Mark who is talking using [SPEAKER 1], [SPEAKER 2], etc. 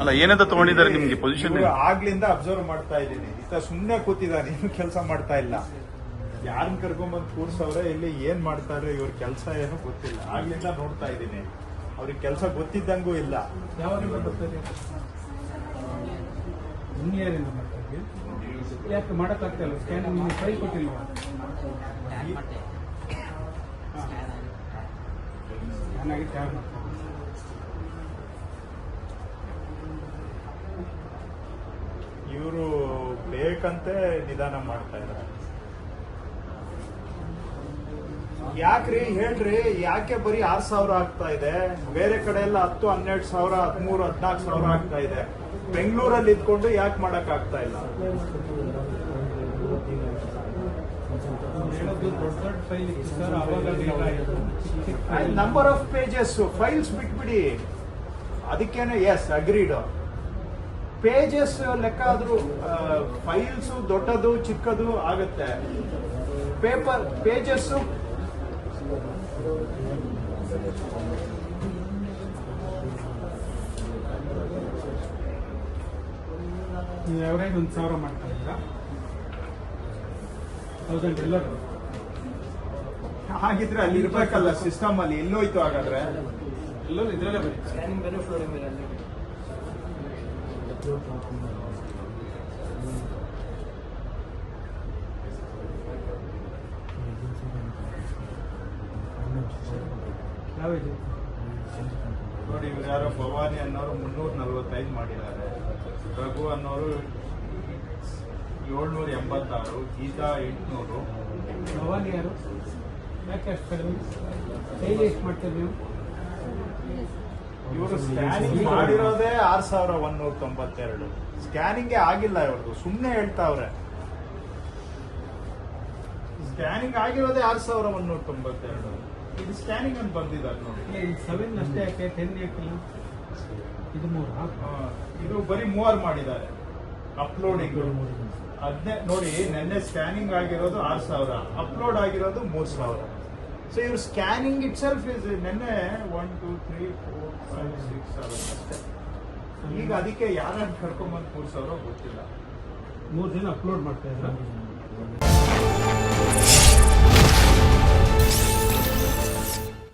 [SPEAKER 1] ಅಲ್ಲ ಏನಂತ ತಗೊಂಡಿದ್ದಾರೆ ನಿಮ್ಗೆ ಪೊಸಿಷನ್
[SPEAKER 2] ಆಗ್ಲಿಂದ ಅಬ್ಸರ್ವ್ ಮಾಡ್ತಾ ಇದ್ದೀನಿ. ಈತ ಸುಮ್ನೆ ಕೂತಿದ್ದಾರೆ ಏನು ಕೆಲಸ ಮಾಡ್ತಾ ಇಲ್ಲ. ಯಾರನ್ನ ಕರ್ಕೊಂಡ್ಬಂದು ಕೂರ್ಸವ್ರೆ ಇಲ್ಲಿ ಏನ್ ಮಾಡ್ತಾರೆ ಇವ್ರ ಕೆಲಸ ಏನು ಗೊತ್ತಿಲ್ಲ. ಆಗ್ಲಿಂದ ನೋಡ್ತಾ ಇದ್ದೀನಿ. ಅವ್ರಿಗೆ ಕೆಲಸ ಗೊತ್ತಿದ್ದಂಗೂ ಇಲ್ಲ.
[SPEAKER 3] ಯಾಕೆ ಮಾಡೋಕ್ಕಾಗ್ತಾ ಇಲ್ಲ? ಸ್ಕ್ಯಾನಿಂಗ್ ನಿಮಗೆ ಕೈ ಕೊಟ್ಟಿಲ್ವಾ? ಚೆನ್ನಾಗಿ
[SPEAKER 2] ಇವರು ಬೇಕಂತೆ ನಿಧಾನ ಮಾಡ್ತಾ ಇದ್ದಾರೆ. ಯಾಕ್ರಿ ಹೇಳ್ರಿ ಯಾಕೆ ಬರೀ ಆರ್ ಸಾವಿರ ಆಗ್ತಾ ಇದೆ? ಬೇರೆ ಕಡೆ ಎಲ್ಲ ಹತ್ತು ಹನ್ನೆರಡು ಸಾವಿರ ಹದಿಮೂರು ಹದಿನಾಲ್ಕು ಸಾವಿರ ಆಗ್ತಾ ಇದೆ. ಬೆಂಗಳೂರಲ್ಲಿ ಇದ್ಕೊಂಡು ಯಾಕೆ ಮಾಡಕ್ ಆಗ್ತಾ ಇಲ್ಲ. ನಂಬರ್ ಆಫ್ ಪೇಜಸ್ ಫೈಲ್ಸ್ ಬಿಟ್ಬಿಡಿ. ಅದಕ್ಕೇನೆ ಎಸ್ ಅಗ್ರೀಡ್ ಪೇಜಸ್ ಲೆಕ್ಕ ಆದ್ರೂ ಫೈಲ್ಸ್ ದೊಡ್ಡದು ಚಿಕ್ಕದು ಆಗುತ್ತೆ. ಪೇಪರ್ ಪೇಜಸ್
[SPEAKER 3] ಎವರೇಜ್ ಒಂದು ಸಾವಿರ ಮಾಡ್ತಾ ಇದ್ದೀರಾ? ತೌಸಂಡ್ ಎಲ್ಲರೂ
[SPEAKER 2] ಹಾಗಿದ್ರೆ ಅಲ್ಲಿ ಇರ್ಬೇಕಲ್ಲ ಸಿಸ್ಟಮ್ ಅಲ್ಲಿ ಎಲ್ಲೋಯ್ತು ಹಾಗಾದ್ರೆ.
[SPEAKER 3] ಎಲ್ಲರೂ ಇದ್ರಲ್ಲೇ ಬರೀ.
[SPEAKER 4] ಸ್ಕ್ಯಾನಿಂಗ್ ಬೇರೆ ಫ್ಲೋರಿಂಗ್ ಬೇರೆ
[SPEAKER 2] ನೋಡಿ, ಇವ್ರು ಯಾರೋ ಭವಾನಿ ಅನ್ನೋರು ಮುನ್ನೂರ ನಲ್ವತ್ತೈದು ಮಾಡಿದ್ದಾರೆ. ರಘು ಅನ್ನೋರು ಏಳ್ನೂರ ಎಂಬತ್ತಾರು, ಗೀತಾ ಎಂಟುನೂರು.
[SPEAKER 3] ಭವಾನಿ ಯಾರು? ಯಾಕೆ ಅಷ್ಟು ಕಡಿಮೆ? ಡೈಲಿ ಎಷ್ಟು ಮಾಡ್ತೀರಿ ನೀವು?
[SPEAKER 2] ಇವರು ಸ್ಕ್ಯಾನಿಂಗ್ ಮಾಡಿರೋದೇ ಆರ್ ಸಾವಿರ ಒನ್ನೂರ ತೊಂಬತ್ತೆರಡು. ಸ್ಕ್ಯಾನಿಂಗ್ ಆಗಿಲ್ಲ ಇವ್ರದ್ದು. ಸುಮ್ಮನೆ ಹೇಳ್ತಾವ್ರೆ. ಸ್ಕ್ಯಾನಿಂಗ್ ಆಗಿರೋದೇ ಆರ್ ಸಾವಿರ ಒಂದೂರ ತೊಂಬತ್ತೆರಡು. ಇದು ಸ್ಕ್ಯಾನಿಂಗ್ ಅಂತ ಬಂದಿದ್ದಾರೆ ನೋಡಿ.
[SPEAKER 3] ಸೆವೆನ್ ಅಷ್ಟೇ ಯಾಕೆ? ಟೆನ್ ಯಾಕಿಲ್ಲ ಇದು ಮೂರ್?
[SPEAKER 2] ಇದು ಬರೀ ಮೂವರ್ ಮಾಡಿದ್ದಾರೆ. ಅಪ್ಲೋಡಿಂಗ್ ಅದನ್ನೇ ನೋಡಿ ನೆನ್ನೆ ಸ್ಕ್ಯಾನಿಂಗ್ ಆಗಿರೋದು ಆರ್ ಸಾವಿರ. ಅಪ್ಲೋಡ್ ಆಗಿರೋದು ಮೂರ್ ಸಾವಿರ. ಸೊ ಇವ್ರ ಸ್ಕ್ಯಾನಿಂಗ್ ಇಟ್ ಸೆಲ್ಫ್ ಇಸ್ ನೆನ್ನೆ one two three four five six seven ಅಷ್ಟೇ ಈಗ ಅದಕ್ಕೆ ಯಾರನ್ನ ಕರ್ಕೊಂಬಂದು ತೋರಿಸೋರೋ ಗೊತ್ತಿಲ್ಲ.
[SPEAKER 3] ಮೂರು ದಿನ ಅಪ್ಲೋಡ್ ಮಾಡ್ತಾ ಇದ್ರ